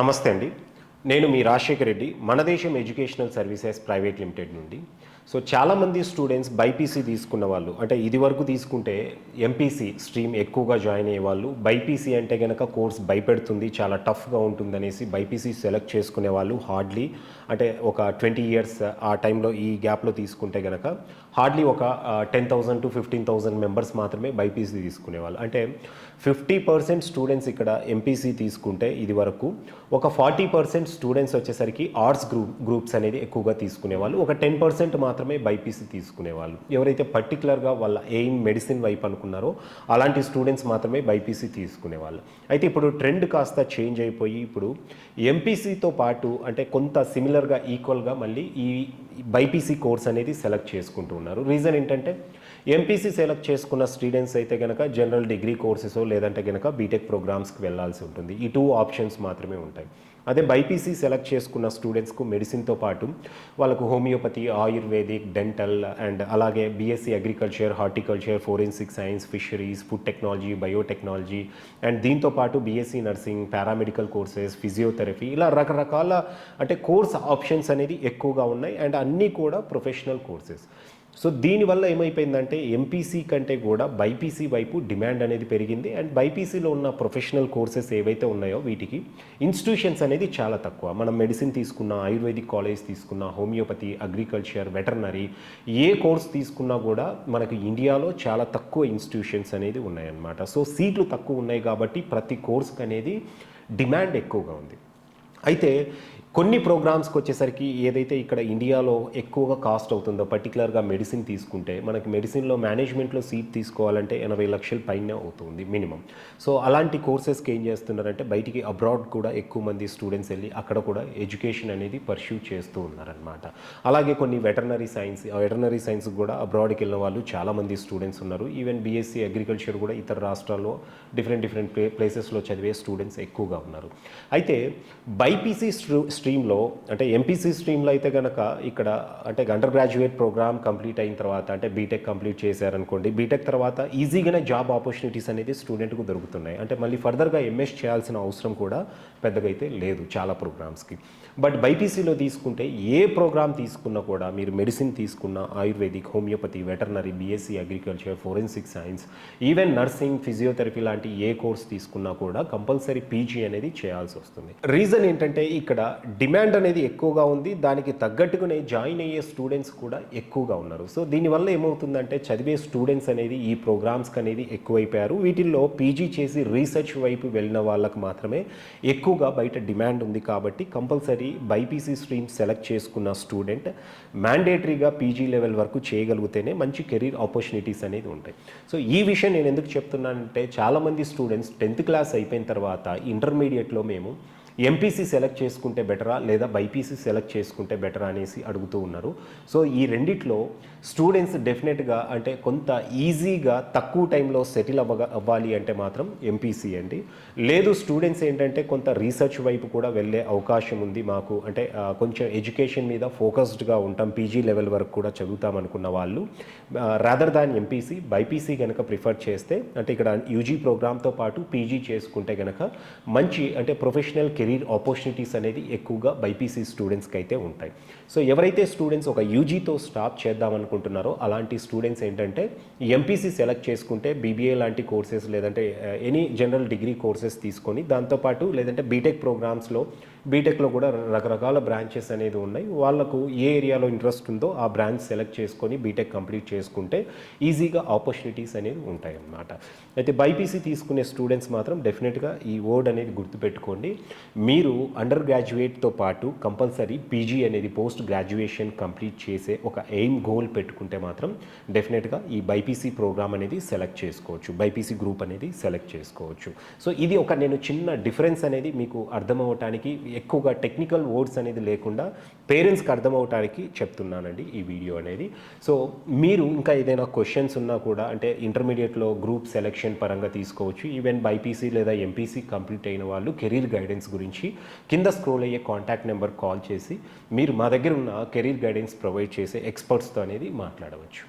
నమస్తే అండి. నేను మీ Rajasekhar Reddy Mana Desam educational services private limited నుండి. సో చాలామంది స్టూడెంట్స్ బైపీసీ తీసుకున్న వాళ్ళు అంటే ఇది వరకు తీసుకుంటే ఎంపీసీ స్ట్రీమ్ ఎక్కువగా జాయిన్ అయ్యే వాళ్ళు బైపీసీ అంటే కనుక కోర్స్ భయపెడుతుంది చాలా టఫ్గా ఉంటుంది అనేసి బైపీసీ సెలెక్ట్ చేసుకునే వాళ్ళు హార్డ్లీ అంటే ఒక ట్వంటీ ఇయర్స్ ఆ టైంలో ఈ గ్యాప్లో తీసుకుంటే కనుక హార్డ్లీ ఒక ten thousand to fifteen thousand members మాత్రమే బైపీసీ తీసుకునేవాళ్ళు అంటే ఫిఫ్టీ పర్సెంట్ స్టూడెంట్స్ ఇక్కడ ఎంపీసీ తీసుకుంటే ఇది వరకు ఒక ఫార్టీ పర్సెంట్ స్టూడెంట్స్ వచ్చేసరికి ఆర్ట్స్ గ్రూప్ గ్రూప్స్ అనేది ఎక్కువగా తీసుకునేవాళ్ళు ఒక టెన్ పర్సెంట్ మాత్రమే బైపీసీ తీసుకునేవాళ్ళు. ఎవరైతే పర్టికులర్గా వాళ్ళ ఎయిమ్ మెడిసిన్ వైపు అనుకున్నారో అలాంటి స్టూడెంట్స్ మాత్రమే బైపీసీ తీసుకునేవాళ్ళు. అయితే ఇప్పుడు ట్రెండ్ కాస్త చేంజ్ అయిపోయి ఇప్పుడు ఎంపీసీతో పాటు అంటే కొంత సిమిలర్గా ఈక్వల్గా మళ్ళీ ఈ బైపీసీ కోర్స్ అనేది సెలెక్ట్ చేసుకుంటూ ఉన్నారు. రీజన్ ఏంటంటే ఎంపీసీ సెలెక్ట్ చేసుకున్న స్టూడెంట్స్ అయితే కనుక జనరల్ డిగ్రీ కోర్సెస్ లేదంటే కనుక బీటెక్ ప్రోగ్రామ్స్కి వెళ్ళాల్సి ఉంటుంది. ఈ టూ ఆప్షన్స్ మాత్రమే ఉంటాయి. అదే బైపీసీ సెలెక్ట్ చేసుకున్న స్టూడెంట్స్కు మెడిసిన్తో పాటు వాళ్ళకు హోమియోపతి ఆయుర్వేదిక్ డెంటల్ అండ్ అలాగే BSc agriculture horticulture forensic science fisheries food technology biotechnology and దీంతో పాటు BSc nursing paramedical courses physiotherapy ఇలా రకరకాల అంటే కోర్స్ ఆప్షన్స్ అనేది ఎక్కువగా ఉన్నాయి. అండ్ అన్నీ కూడా ప్రొఫెషనల్ కోర్సెస్ సో దీనివల్ల ఏమైపోయిందంటే ఎంపీసీ కంటే కూడా బైపీసీ వైపు డిమాండ్ అనేది పెరిగింది. అండ్ బైపీసీలో ఉన్న ప్రొఫెషనల్ కోర్సెస్ ఏవైతే ఉన్నాయో వీటికి ఇన్స్టిట్యూషన్స్ అనేది చాలా తక్కువ. మనం మెడిసిన్ తీసుకున్న ఆయుర్వేదిక్ కాలేజ్ తీసుకున్న హోమియోపతి అగ్రికల్చర్ వెటర్నరీ ఏ కోర్స్ తీసుకున్నా కూడా మనకు ఇండియాలో చాలా తక్కువ ఇన్స్టిట్యూషన్స్ అనేది ఉన్నాయన్నమాట. సో సీట్లు తక్కువ ఉన్నాయి కాబట్టి ప్రతి కోర్స్కి అనేది డిమాండ్ ఎక్కువగా ఉంది. అయితే కొన్ని ప్రోగ్రామ్స్కి వచ్చేసరికి ఏదైతే ఇక్కడ ఇండియాలో ఎక్కువగా కాస్ట్ అవుతుందో పర్టికులర్గా మెడిసిన్ తీసుకుంటే మనకి మెడిసిన్లో మేనేజ్మెంట్లో సీట్ తీసుకోవాలంటే ఎనభై లక్షల పైన అవుతుంది మినిమం సో అలాంటి కోర్సెస్కి ఏం చేస్తున్నారంటే బయటికి అబ్రాడ్ కూడా ఎక్కువ మంది స్టూడెంట్స్ వెళ్ళి అక్కడ కూడా ఎడ్యుకేషన్ అనేది పర్ష్యూ చేస్తూ ఉన్నారనమాట అలాగే కొన్ని వెటర్నరీ సైన్స్ వెటర్నరీ సైన్స్ కూడా అబ్రాడ్కి వెళ్ళిన వాళ్ళు చాలామంది స్టూడెంట్స్ ఉన్నారు. ఈవెన్ బీఎస్సీ అగ్రికల్చర్ కూడా ఇతర రాష్ట్రాల్లో డిఫరెంట్ డిఫరెంట్ ప్లే ప్లేసెస్లో చదివే స్టూడెంట్స్ ఎక్కువగా ఉన్నారు. అయితే బైపీసీ స్ట్రీమ్లో అంటే ఎంపీసీ స్ట్రీమ్లో అయితే కనుక ఇక్కడ అంటే అండర్ గ్రాడ్యుయేట్ ప్రోగ్రామ్ కంప్లీట్ అయిన తర్వాత అంటే బీటెక్ కంప్లీట్ చేశారనుకోండి బీటెక్ తర్వాత ఈజీగానే జాబ్ ఆపర్చునిటీస్ అనేది స్టూడెంట్కు దొరుకుతున్నాయి. అంటే మళ్ళీ ఫర్దర్గా ఎంఎస్ చేయాల్సిన అవసరం కూడా పెద్దగా అయితే లేదు చాలా ప్రోగ్రామ్స్కి బట్ బైపీసీలో తీసుకుంటే ఏ ప్రోగ్రామ్ తీసుకున్నా కూడా మీరు మెడిసిన్ తీసుకున్న ayurvedic homeopathy veterinary BSc agriculture forensic science even nursing physiotherapy లాంటి ఏ కోర్స్ తీసుకున్నా కూడా కంపల్సరీ పీజీ అనేది చేయాల్సి వస్తుంది. రీజన్ ఏంటంటే ఇక్కడ డిమాండ్ అనేది ఎక్కువగా ఉంది. దానికి తగ్గట్టుగానే జాయిన్ అయ్యే స్టూడెంట్స్ కూడా ఎక్కువగా ఉన్నారు. సో దీనివల్ల ఏమవుతుందంటే చదివే స్టూడెంట్స్ అనేది ఈ ప్రోగ్రామ్స్కి అనేది ఎక్కువైపోయారు. వీటిల్లో పీజీ చేసి రీసెర్చ్ వైపు వెళ్ళిన వాళ్ళకి మాత్రమే ఎక్కువగా బయట డిమాండ్ ఉంది కాబట్టి కంపల్సరీ బైపీసీ స్ట్రీమ్ సెలెక్ట్ చేసుకున్న స్టూడెంట్ మ్యాండేటరీగా పీజీ లెవెల్ వరకు చేయగలిగితేనే మంచి కెరీర్ ఆపర్చునిటీస్ అనేది ఉంటాయి. సో ఈ విషయం నేను ఎందుకు చెప్తున్నానంటే చాలామంది స్టూడెంట్స్ టెన్త్ క్లాస్ అయిపోయిన తర్వాత ఇంటర్మీడియట్లో మేము ఎంపీసీ సెలెక్ట్ చేసుకుంటే బెటరా లేదా బైపీసీ సెలెక్ట్ చేసుకుంటే బెటరా అనేసి అడుగుతూ ఉన్నారు. సో ఈ రెండిట్లో స్టూడెంట్స్ డెఫినెట్గా అంటే కొంత ఈజీగా తక్కువ టైంలో సెటిల్ అవ్వ అవ్వాలి అంటే మాత్రం ఎంపీసీ అండి. లేదు స్టూడెంట్స్ ఏంటంటే కొంత రీసెర్చ్ వైపు కూడా వెళ్ళే అవకాశం ఉంది మాకు. అంటే కొంచెం ఎడ్యుకేషన్ మీద ఫోకస్డ్గా ఉంటాం. పీజీ లెవెల్ వరకు కూడా చదువుతాం అనుకున్న వాళ్ళు. రాదర్ దాన్ ఎంపీసీ బైపీసీ కనుక ప్రిఫర్ చేస్తే అంటే ఇక్కడ యూజీ ప్రోగ్రామ్తో పాటు పీజీ చేసుకుంటే కనుక మంచి అంటే ప్రొఫెషనల్ కెరీర్ ఆపర్చునిటీస్ అనేది ఎక్కువగా బైపీసీ స్టూడెంట్స్కి అయితే ఉంటాయి. సో ఎవరైతే స్టూడెంట్స్ ఒక యూజీతో స్టాప్ చేద్దాం అనుకుంటున్నారో అలాంటి స్టూడెంట్స్ ఏంటంటే ఎంపీసీ సెలెక్ట్ చేసుకుంటే బీబీఏ లాంటి కోర్సెస్ లేదంటే ఎనీ జనరల్ డిగ్రీ కోర్సెస్ తీసుకొని దాంతోపాటు లేదంటే బీటెక్ ప్రోగ్రామ్స్లో బీటెక్లో కూడా రకరకాల బ్రాంచెస్ అనేది ఉన్నాయి. వాళ్ళకు ఏ ఏరియాలో ఇంట్రెస్ట్ ఉందో ఆ బ్రాంచ్ సెలెక్ట్ చేసుకొని బీటెక్ కంప్లీట్ చేసుకుంటే ఈజీగా ఆపర్చునిటీస్ అనేది ఉంటాయి అన్నమాట అయితే బైపీసీ తీసుకునే స్టూడెంట్స్ మాత్రం డెఫినెట్గా ఈ వర్డ్ అనేది గుర్తుపెట్టుకోండి. మీరు అండర్ గ్రాడ్యుయేట్తో పాటు కంపల్సరీ పీజీ అనేది పోస్ట్ గ్రాడ్యుయేషన్ కంప్లీట్ చేసే ఒక ఎయిమ్ గోల్ పెట్టుకుంటే మాత్రం డెఫినెట్గా ఈ బైపీసీ ప్రోగ్రామ్ అనేది సెలెక్ట్ చేసుకోవచ్చు. బైపీసీ గ్రూప్ అనేది సెలెక్ట్ చేసుకోవచ్చు. సో ఇది ఒక నేను చిన్న డిఫరెన్స్ అనేది మీకు అర్థమవటానికి ఎక్కువగా టెక్నికల్ వర్డ్స్ అనేది లేకుండా పేరెంట్స్కి అర్థమవటానికి చెప్తున్నానండి ఈ వీడియో అనేది. సో మీరు ఇంకా ఏదైనా క్వశ్చన్స్ ఉన్నా కూడా అంటే ఇంటర్మీడియట్లో గ్రూప్ సెలెక్షన్ పరంగా తీసుకోవచ్చు. ఈవెన్ బైపీసీ లేదా ఎంపీసీ కంప్లీట్ అయిన వాళ్ళు కెరీర్ గైడెన్స్ గురించి గురించి కింద స్క్రోల్ అయ్యే కాంటాక్ట్ నెంబర్ కాల్ చేసి మీరు మా దగ్గర ఉన్న కెరీర్ గైడెన్స్ ప్రొవైడ్ చేసే ఎక్స్పర్ట్స్తో అనేది మాట్లాడవచ్చు.